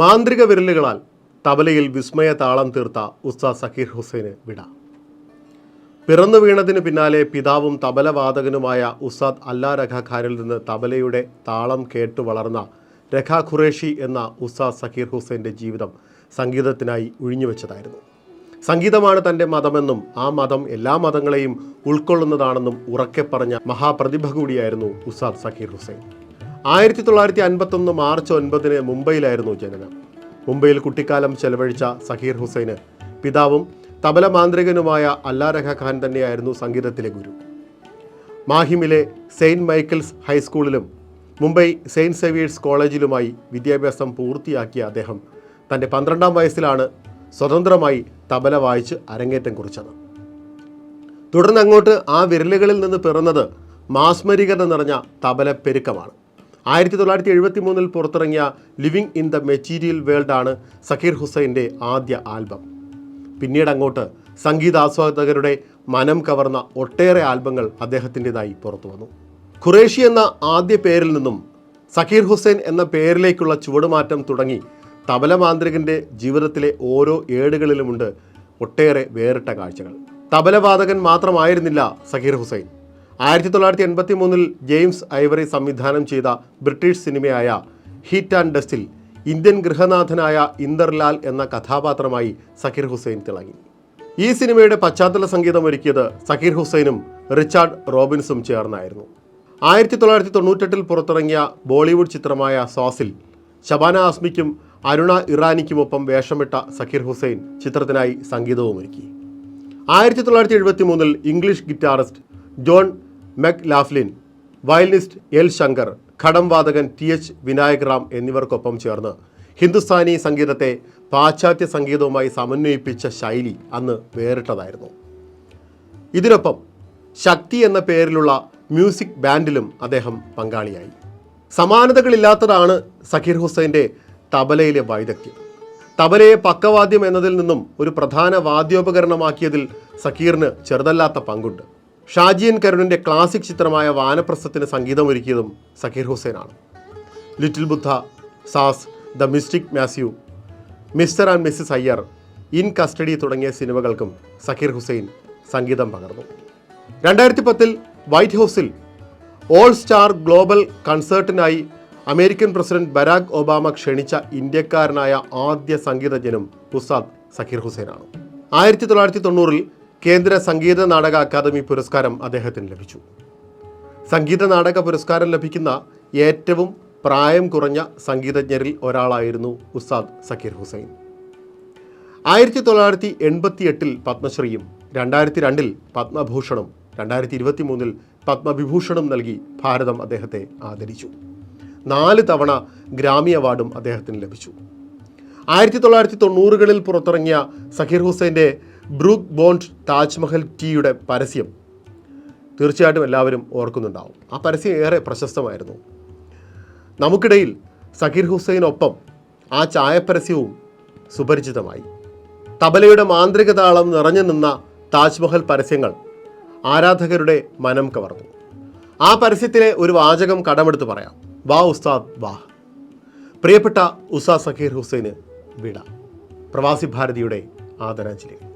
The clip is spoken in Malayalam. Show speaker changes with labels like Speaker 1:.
Speaker 1: മാന്ത്രിക വിരലുകളാൽ തബലയിൽ വിസ്മയ താളം തീർത്ത ഉസ്താദ് സക്കീർ ഹുസൈന് വിട. പിറന്നു വീണതിന് പിന്നാലെ പിതാവും തബലവാദകനുമായ ഉസ്താദ് അല്ലാ രഖ നിന്ന് തബലയുടെ താളം കേട്ടു വളർന്ന രഖ ഖുറേഷി എന്ന ഉസ്താദ് സക്കീർ ഹുസൈന്റെ ജീവിതം സംഗീതത്തിനായി ഒഴിഞ്ഞുവെച്ചതായിരുന്നു സംഗീതമാണ് തന്റെ മതമെന്നും ആ മതം എല്ലാ മതങ്ങളെയും ഉൾക്കൊള്ളുന്നതാണെന്നും ഉറക്കെ പറഞ്ഞ മഹാപ്രതിഭ കൂടിയായിരുന്നു ഉസ്താദ് സക്കീർ ഹുസൈൻ. ആയിരത്തി തൊള്ളായിരത്തി അൻപത്തൊന്ന് മാർച്ച് ഒൻപതിന് മുംബൈയിലായിരുന്നു ജനനം. മുംബൈയിൽ കുട്ടിക്കാലം ചെലവഴിച്ച സഹീർ ഹുസൈന് പിതാവും തബല മാന്ത്രികനുമായ അല്ലാ രഖ ഖാൻ തന്നെയായിരുന്നു സംഗീതത്തിലെ ഗുരു. മാഹിമിലെ സെയിന്റ് മൈക്കിൾസ് ഹൈസ്കൂളിലും മുംബൈ സെയിന്റ് സേവിയേഴ്സ് കോളേജിലുമായി വിദ്യാഭ്യാസം പൂർത്തിയാക്കിയ അദ്ദേഹം തന്റെ പന്ത്രണ്ടാം വയസ്സിലാണ് സ്വതന്ത്രമായി തബല വായിച്ച് അരങ്ങേറ്റം കുറിച്ചത്. തുടർന്ന് അങ്ങോട്ട് ആ വിരലുകളിൽ നിന്ന് പിറന്നത് മാസ്മരികത നിറഞ്ഞ തബല പെരുക്കമാണ്. ആയിരത്തി തൊള്ളായിരത്തി എഴുപത്തി മൂന്നിൽ പുറത്തിറങ്ങിയ living in the material world ആണ് സക്കീർ ഹുസൈന്റെ ആദ്യ ആൽബം. പിന്നീട് അങ്ങോട്ട് സംഗീതാസ്വാദകരുടെ മനം കവർന്ന ഒട്ടേറെ ആൽബങ്ങൾ അദ്ദേഹത്തിന്റെതായി പുറത്തു വന്നു. ഖുറേഷി എന്ന ആദ്യ പേരിൽ നിന്നും സക്കീർ ഹുസൈൻ എന്ന പേരിലേക്കുള്ള ചുവടുമാറ്റം തുടങ്ങി തബല മാന്ത്രികന്റെ ജീവിതത്തിലെ ഓരോ ഏടുകളിലുമുണ്ട് ഒട്ടേറെ വേറിട്ട കാഴ്ചകൾ. തബലവാദകൻ മാത്രമായിരുന്നില്ല സക്കീർ ഹുസൈൻ. ആയിരത്തി തൊള്ളായിരത്തി എൺപത്തി മൂന്നിൽ ജെയിംസ് ഐവറി സംവിധാനം ചെയ്ത ബ്രിട്ടീഷ് സിനിമയായ ഹീറ്റ് ആൻഡ് ഡസ്റ്റിൽ ഇന്ത്യൻ ഗൃഹനാഥനായ ഇന്ദർലാൽ എന്ന കഥാപാത്രമായി സക്കീർ ഹുസൈൻ തിളങ്ങി. ഈ സിനിമയുടെ പശ്ചാത്തല സംഗീതം ഒരുക്കിയത് സക്കീർ ഹുസൈനും റിച്ചാർഡ് റോബിൻസും ചേർന്നായിരുന്നു. ആയിരത്തി തൊള്ളായിരത്തി തൊണ്ണൂറ്റെട്ടിൽ പുറത്തിറങ്ങിയ ബോളിവുഡ് ചിത്രമായ സോസിൽ ഷബാന ആസ്മിക്കും അരുണ ഇറാനിക്കുമൊപ്പം വേഷമിട്ട സക്കീർ ഹുസൈൻ ചിത്രത്തിനായി സംഗീതവും ഒരുക്കി ആയിരത്തി തൊള്ളായിരത്തി എഴുപത്തി മൂന്നിൽ English guitarist John McLaughlin violinist L Shankar ghatam വാദകൻ T H Vinayak Ram എന്നിവർക്കൊപ്പം ചേർന്ന് ഹിന്ദുസ്ഥാനി സംഗീതത്തെ പാശ്ചാത്യ സംഗീതവുമായി സമന്വയിപ്പിച്ച ശൈലി അന്ന് വേറിട്ടതായിരുന്നു. ഇതിനൊപ്പം ശക്തി എന്ന പേരിലുള്ള മ്യൂസിക് ബാൻഡിലും അദ്ദേഹം പങ്കാളിയായി. സമാനതകളില്ലാത്തതാണ് സഖീർ ഹുസൈന്റെ തബലയിലെ വൈദഗ്ധ്യം. തബലയെ പക്കവാദ്യം എന്നതിൽ നിന്നും ഒരു പ്രധാന വാദ്യോപകരണമാക്കിയതിൽ സക്കീറിന് ചെറുതല്ലാത്ത പങ്കുണ്ട്. ഷാജിയൻ കരുണിന്റെ ക്ലാസിക് ചിത്രമായ വാനപ്രസ്ഥത്തിന് സംഗീതമൊരുക്കിയതും Zakir ഹുസൈനാണ്. Little Buddha Saaz the mystic masseur Mr and Mrs Iyer in custody തുടങ്ങിയ സിനിമകൾക്കും സക്കീർ ഹുസൈൻ സംഗീതം പകർന്നു. രണ്ടായിരത്തി പത്തിൽ വൈറ്റ് ഹൗസിൽ ഓൾ സ്റ്റാർ ഗ്ലോബൽ കൺസേർട്ടിനായി അമേരിക്കൻ പ്രസിഡന്റ് ബരാക് ഒബാമ ക്ഷണിച്ച ഇന്ത്യക്കാരനായ ആദ്യ സംഗീതജ്ഞനും ഉസ്താദ് സക്കീർ ഹുസൈനാണ്. ആയിരത്തി തൊള്ളായിരത്തി തൊണ്ണൂറിൽ കേന്ദ്ര സംഗീത നാടക അക്കാദമി പുരസ്കാരം അദ്ദേഹത്തിന് ലഭിച്ചു. സംഗീത നാടക പുരസ്കാരം ലഭിക്കുന്ന ഏറ്റവും പ്രായം കുറഞ്ഞ സംഗീതജ്ഞരിൽ ഒരാളായിരുന്നു ഉസ്താദ് സക്കീർ ഹുസൈൻ. ആയിരത്തി തൊള്ളായിരത്തി എൺപത്തി എട്ടിൽ പത്മശ്രീയും രണ്ടായിരത്തി രണ്ടിൽ പത്മഭൂഷണും രണ്ടായിരത്തി ഇരുപത്തി മൂന്നിൽ പത്മവിഭൂഷണും നൽകി ഭാരതം അദ്ദേഹത്തെ ആദരിച്ചു. നാല് തവണ ഗ്രാമി അവാർഡും അദ്ദേഹത്തിന് ലഭിച്ചു. ആയിരത്തി തൊള്ളായിരത്തി തൊണ്ണൂറുകളിൽ പുറത്തിറങ്ങിയ സക്കീർ ഹുസൈന്റെ ബ്രൂക്ക് ബോണ്ട് താജ്മഹൽ ടീയുടെ പരസ്യം തീർച്ചയായിട്ടും എല്ലാവരും ഓർക്കുന്നുണ്ടാവും. ആ പരസ്യം ഏറെ പ്രശസ്തമായിരുന്നു. നമുക്കിടയിൽ സക്കീർ ഹുസൈനൊപ്പം ആ ചായപ്പരസ്യവും സുപരിചിതമായി. തബലയുടെ മാന്ത്രിക താളം നിറഞ്ഞു നിന്ന താജ്മഹൽ പരസ്യങ്ങൾ ആരാധകരുടെ മനം കവർന്നു. ആ പരസ്യത്തിലെ ഒരു വാചകം കടമെടുത്ത് പറയാം. വാ ഉസ്താദ് വാ. പ്രിയപ്പെട്ട ഉസ്താദ് സക്കീർ ഹുസൈന് വിട. പ്രവാസി ഭാരതിയുടെ ആദരാഞ്ജലി.